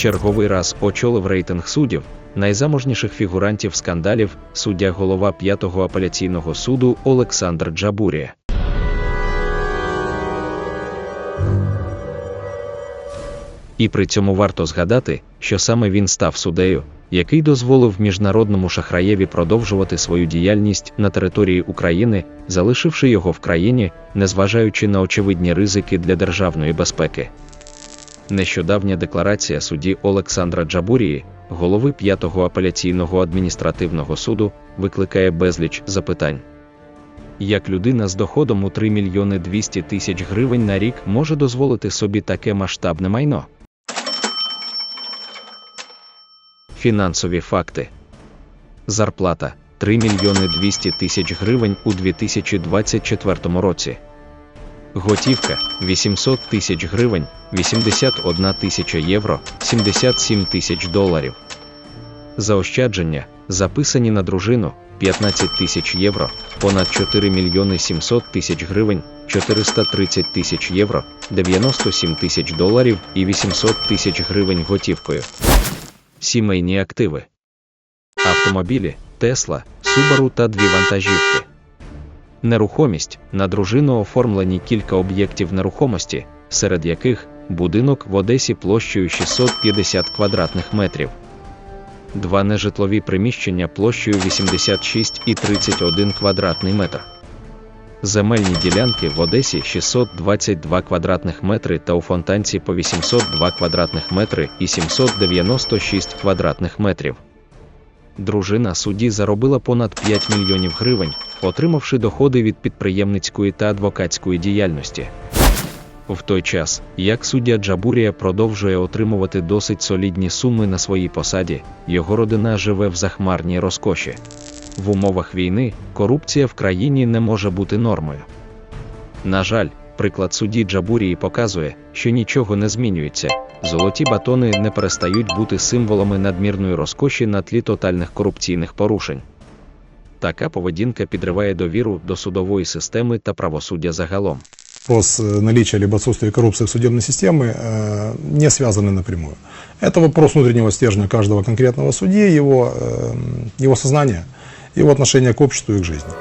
черговий раз очолив рейтинг суддів, найзаможніших фігурантів скандалів суддя голова п'ятого апеляційного суду Олександр Джабурія. І при цьому варто згадати, що саме він став суддею, який дозволив міжнародному шахраєві продовжувати свою діяльність на території України, залишивши його в країні, незважаючи на очевидні ризики для державної безпеки. Нещодавня декларація судді Олександра Джабурії, голови п'ятого апеляційного адміністративного суду, викликає безліч запитань. Як людина з доходом у 3 мільйони 200 тисяч гривень на рік може дозволити собі таке масштабне майно? Фінансові факти. Зарплата 3 мільйони 200 тисяч гривень у 2024 році. Готівка 800 тисяч гривень, 81 тисяча євро, 77 тисяч доларів. Заощадження, записані на дружину 15 тисяч євро, понад 4 мільйони 700 тисяч гривень, 430 тисяч євро, 97 тисяч доларів і 800 тисяч гривень готівкою. Сімейні активи. Автомобілі, Тесла, Субару та дві вантажівки. Нерухомість на дружину оформлені кілька об'єктів нерухомості, серед яких будинок в Одесі площею 650 квадратних метрів, два нежитлові приміщення площею 86 і 31 квадратний метр. Земельні ділянки в Одесі 622 квадратних метри та у Фонтанці по 802 квадратних метри і 796 квадратних метрів. Дружина судді заробила понад 5 мільйонів гривень, отримавши доходи від підприємницької та адвокатської діяльності. В той час, як суддя Джабурія продовжує отримувати досить солідні суми на своїй посаді, його родина живе в захмарній розкоші. В умовах війни корупція в країні не може бути нормою. На жаль, приклад судді Джабурії показує, що нічого не змінюється. Золоті батони не перестають бути символами надмірної розкоші на тлі тотальних корупційних порушень. Така поведінка підриває довіру до судової системи та правосуддя загалом. Вопрос э, наличия либо отсутствия коррупции судебной системы э, не связаны напрямую. Это вопрос внутреннего стержня каждого конкретного судьи, его, э, его сознания, его отношения к обществу и к жизни.